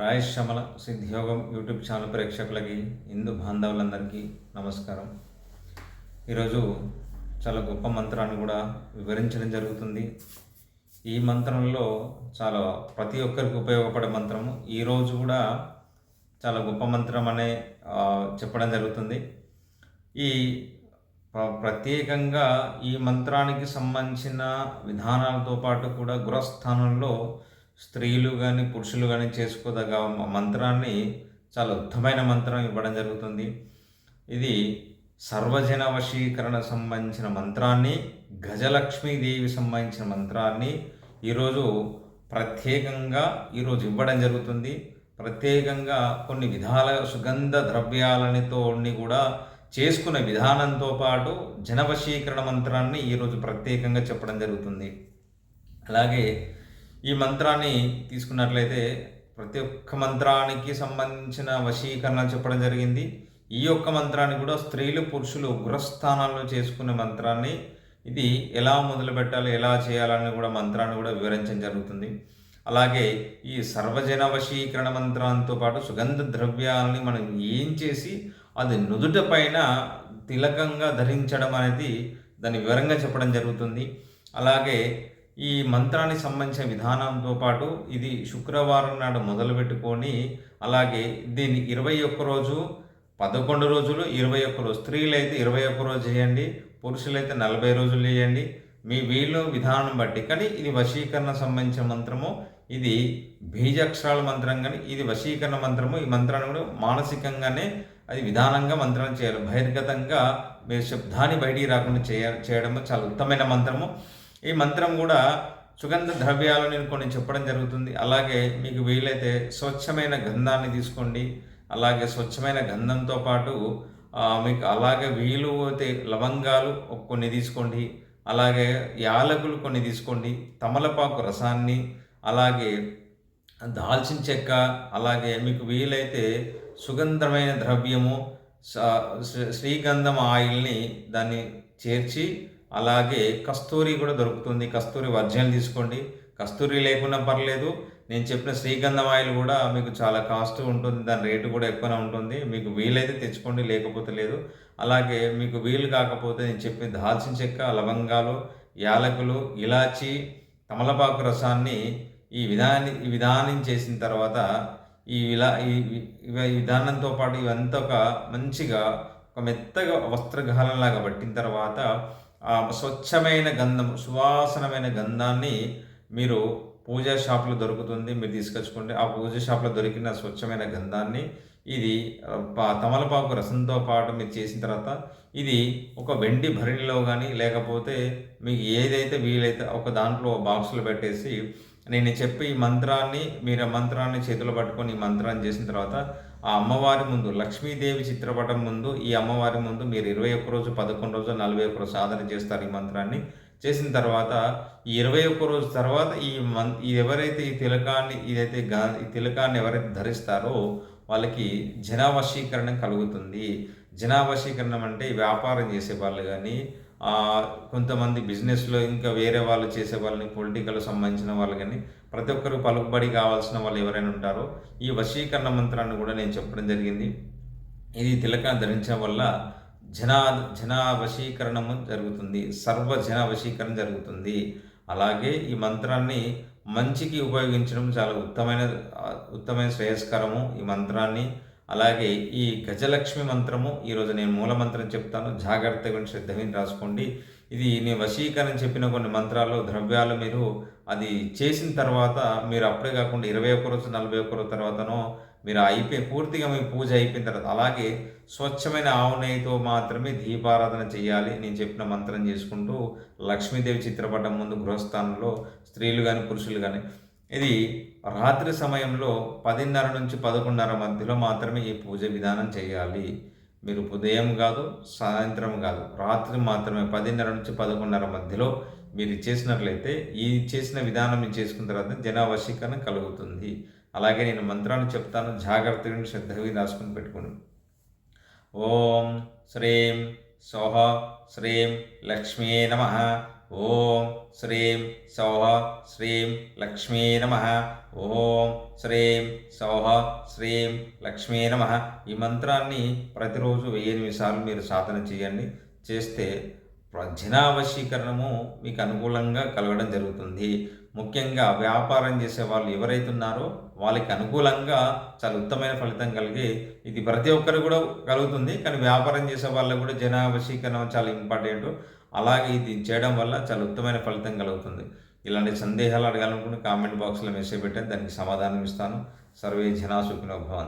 రాయశ్రమల సిద్ధియోగం YouTube channel ప్రేక్షకులకి హిందూ బాంధవులందరికీ నమస్కారం. ఈరోజు చాలా గొప్ప మంత్రాన్ని కూడా వివరించడం జరుగుతుంది. ఈ మంత్రంలో చాలా ప్రతి ఒక్కరికి ఉపయోగపడే మంత్రము. ఈరోజు కూడా చాలా గొప్ప మంత్రం అనే చెప్పడం జరుగుతుంది. ఈ ప్రత్యేకంగా ఈ మంత్రానికి సంబంధించిన విధానాలతో పాటు కూడా గృహస్థానంలో స్త్రీలు కానీ పురుషులు కానీ చేసుకోదగ మంత్రాన్ని చాలా ఉత్తమైన మంత్రం ఇవ్వడం జరుగుతుంది. ఇది సర్వజన వశీకరణ సంబంధించిన మంత్రాన్ని గజలక్ష్మీదేవి సంబంధించిన మంత్రాన్ని ఈరోజు ప్రత్యేకంగా ఈరోజు ఇవ్వడం జరుగుతుంది. ప్రత్యేకంగా కొన్ని విధాల సుగంధ ద్రవ్యాలనితో కూడా చేసుకునే విధానంతో పాటు జనవశీకరణ మంత్రాన్ని ఈరోజు ప్రత్యేకంగా చెప్పడం జరుగుతుంది. అలాగే ఈ మంత్రాన్ని తీసుకున్నట్లయితే ప్రతి ఒక్క మంత్రానికి సంబంధించిన వశీకరణ చెప్పడం జరిగింది. ఈ యొక్క మంత్రాన్ని కూడా స్త్రీలు పురుషులు గృహస్థానాల్లో చేసుకునే మంత్రాన్ని ఇది ఎలా మొదలు పెట్టాలి ఎలా చేయాలని కూడా మంత్రాన్ని కూడా వివరించడం జరుగుతుంది. అలాగే ఈ సర్వజన వశీకరణ మంత్రంతో పాటు సుగంధ ద్రవ్యాలని మనం ఏం చేసి అది నుదుట పైన తిలకంగా ధరించడం అనేది దాని వివరంగా చెప్పడం జరుగుతుంది. అలాగే ఈ మంత్రానికి సంబంధించిన విధానంతో పాటు ఇది శుక్రవారం నాడు మొదలుపెట్టుకొని అలాగే దీన్ని ఇరవై ఒక్క రోజు పదకొండు రోజులు ఇరవై ఒక్క రోజు స్త్రీలు అయితే ఇరవై ఒక్క రోజు చేయండి పురుషులైతే నలభై రోజులు చేయండి. మీ వీలు విధానం బట్టి. కానీ ఇది వశీకరణ సంబంధించిన మంత్రము. ఇది బీజాక్షరాల మంత్రం కానీ ఇది వశీకరణ మంత్రము. ఈ మంత్రాన్ని కూడా మానసికంగానే అది విధానంగా మంత్రం చేయాలి. బహిర్గతంగా మీరు శబ్దాన్ని బయటికి రాకుండా చేయ చేయడము చాలా ఉత్తమైన మంత్రము. ఈ మంత్రం కూడా సుగంధ ద్రవ్యాలు నేను కొన్ని చెప్పడం జరుగుతుంది. అలాగే మీకు వీలైతే స్వచ్ఛమైన గంధాన్ని తీసుకోండి. అలాగే స్వచ్ఛమైన గంధంతో పాటు మీకు అలాగే వీలు అయితే లవంగాలు కొన్ని తీసుకోండి. అలాగే యాలకులు కొన్ని తీసుకోండి. తమలపాకు రసాన్ని అలాగే దాల్చిన చెక్క అలాగే మీకు వీలైతే సుగంధమైన ద్రవ్యము స- శ్రీ- శ్రీగంధం ఆయిల్ని దాన్ని చేర్చి అలాగే కస్తూరి కూడా దొరుకుతుంది. కస్తూరి వర్జనల్ తీసుకోండి. కస్తూరి లేకున్నా పర్లేదు. నేను చెప్పిన శ్రీగంధం ఆయిల్ కూడా మీకు చాలా కాస్ట్ ఉంటుంది. దాని రేటు కూడా ఎక్కువనే ఉంటుంది. మీకు వీలైతే తెచ్చుకోండి లేకపోతే లేదు. అలాగే మీకు వీలు కాకపోతే నేను చెప్పిన దాల్చిన చెక్క లవంగాలు యాలకులు ఇలాచి తమలపాకు రసాన్ని ఈ విధాని ఈ విధానం చేసిన తర్వాత ఈ ఇలా ఈ విధానంతో పాటు ఇవంతా ఒక మంచిగా ఒక మెత్తగా వస్త్రగాలంలాగా పట్టిన తర్వాత స్వచ్ఛమైన గంధం సువాసనమైన గంధాన్ని మీరు పూజా షాప్లో దొరుకుతుంది మీరు తీసుకొచ్చుకోండి ఆ పూజా షాప్లో దొరికిన స్వచ్ఛమైన గంధాన్ని ఇది పా- తమలపాకు రసంతో పాటు మీరు చేసిన తర్వాత ఇది ఒక వెండి భరిణిలో కానీ లేకపోతే మీకు ఏదైతే వీలైతే ఒక దాంట్లో బాక్సులు పెట్టేసి నేను చెప్పే ఈ మంత్రాన్ని మీరు ఆ మంత్రాన్ని చేతిలో పట్టుకొని ఈ మంత్రాన్ని చేసిన తర్వాత ఆ అమ్మవారి ముందు లక్ష్మీదేవి చిత్రపటం ముందు ఈ అమ్మవారి ముందు మీరు ఇరవై ఒక్క రోజు పదకొండు రోజు నలభై ఒక్క రోజు సాధన చేస్తారు ఈ మంత్రాన్ని. చేసిన తర్వాత ఈ ఇరవై ఒక్క రోజు తర్వాత ఈ మన్ ఇది ఎవరైతే ఈ తిలకాన్ని ఇదైతే గా ఈ తిలకాన్ని ఎవరైతే ధరిస్తారో వాళ్ళకి జనావశీకరణ కలుగుతుంది. జనావశీకరణం అంటే వ్యాపారం చేసే వాళ్ళు కానీ కొంతమంది బిజినెస్లో ఇంకా వేరే వాళ్ళు చేసే వాళ్ళని పొలిటికల్ సంబంధించిన వాళ్ళు కానీ ప్రతి ఒక్కరు పలుకుబడి కావాల్సిన వాళ్ళు ఎవరైనా ఉంటారో ఈ వశీకరణ మంత్రాన్ని కూడా నేను చెప్పడం జరిగింది. ఇది తిలక ధరించడం వల్ల జనా జనావశీకరణము జరుగుతుంది. సర్వ జన వశీకరణ జరుగుతుంది. అలాగే ఈ మంత్రాన్ని మంచికి ఉపయోగించడం చాలా ఉత్తమైన ఉత్తమైన శ్రేయస్కరము. ఈ మంత్రాన్ని అలాగే ఈ గజలక్ష్మి మంత్రము ఈరోజు నేను మూల మంత్రం చెప్తాను. జాగ్రత్తగా శ్రద్ధ విని రాసుకోండి. ఇది నేను వశీకరణ చెప్పిన కొన్ని మంత్రాలు ద్రవ్యాలు మీరు అది చేసిన తర్వాత మీరు అప్పుడే కాకుండా ఇరవై ఒక్క రోజు నలభై ఒక్క రోజు తర్వాతనో మీరు అయిపోయి పూర్తిగా మీ పూజ అయిపోయిన తర్వాత అలాగే స్వచ్ఛమైన ఆవు నెయ్యితో మాత్రమే దీపారాధన చేయాలి. నేను చెప్పిన మంత్రం చేసుకుంటూ లక్ష్మీదేవి చిత్రపటం ముందు గృహస్థానంలో స్త్రీలు కానీ పురుషులు కానీ ఇది రాత్రి సమయంలో పదిన్నర నుంచి పదకొండున్నర మధ్యలో మాత్రమే ఈ పూజ విధానం చేయాలి. మీరు ఉదయం కాదు సాయంత్రం కాదు రాత్రి మాత్రమే పదిన్నర నుంచి పదకొండున్నర మధ్యలో మీరు చేసినట్లయితే ఈ చేసిన విధానం మీరు చేసుకున్న తర్వాత జనావశీకరణ కలుగుతుంది. అలాగే నేను మంత్రాన్ని చెప్తాను జాగ్రత్తగా శ్రద్ధగా రాసుకుని పెట్టుకుని ఓం శ్రీం సోహ శ్రీం లక్ష్మీ నమ. ఓం శ్రీం సౌహ శ్రీం లక్ష్మీ నమ. ఓం శ్రీం సౌహ శ్రీం లక్ష్మీ నమ. ఈ మంత్రాన్ని ప్రతిరోజు వెయ్యి సార్లు మీరు సాధన చేయండి. చేస్తే ప్రజనావశీకరణము మీకు అనుకూలంగా కలగడం జరుగుతుంది. ముఖ్యంగా వ్యాపారం చేసే వాళ్ళు ఎవరైతే ఉన్నారో వాళ్ళకి అనుకూలంగా చాలా ఉత్తమైన ఫలితం కలిగి ఇది ప్రతి ఒక్కరు కూడా కలుగుతుంది. కానీ వ్యాపారం చేసే వాళ్ళకు కూడా జనావశీకరణ చాలా ఇంపార్టెంట్. అలాగే ఇది చేయడం వల్ల చాలా ఉత్తమైన ఫలితం కలుగుతుంది. ఇలాంటి సందేహాలు అడగాలనుకుంటే కామెంట్ బాక్స్లో మెసేజ్ పెట్టాను దానికి సమాధానం ఇస్తాను. సర్వే జనా భవన్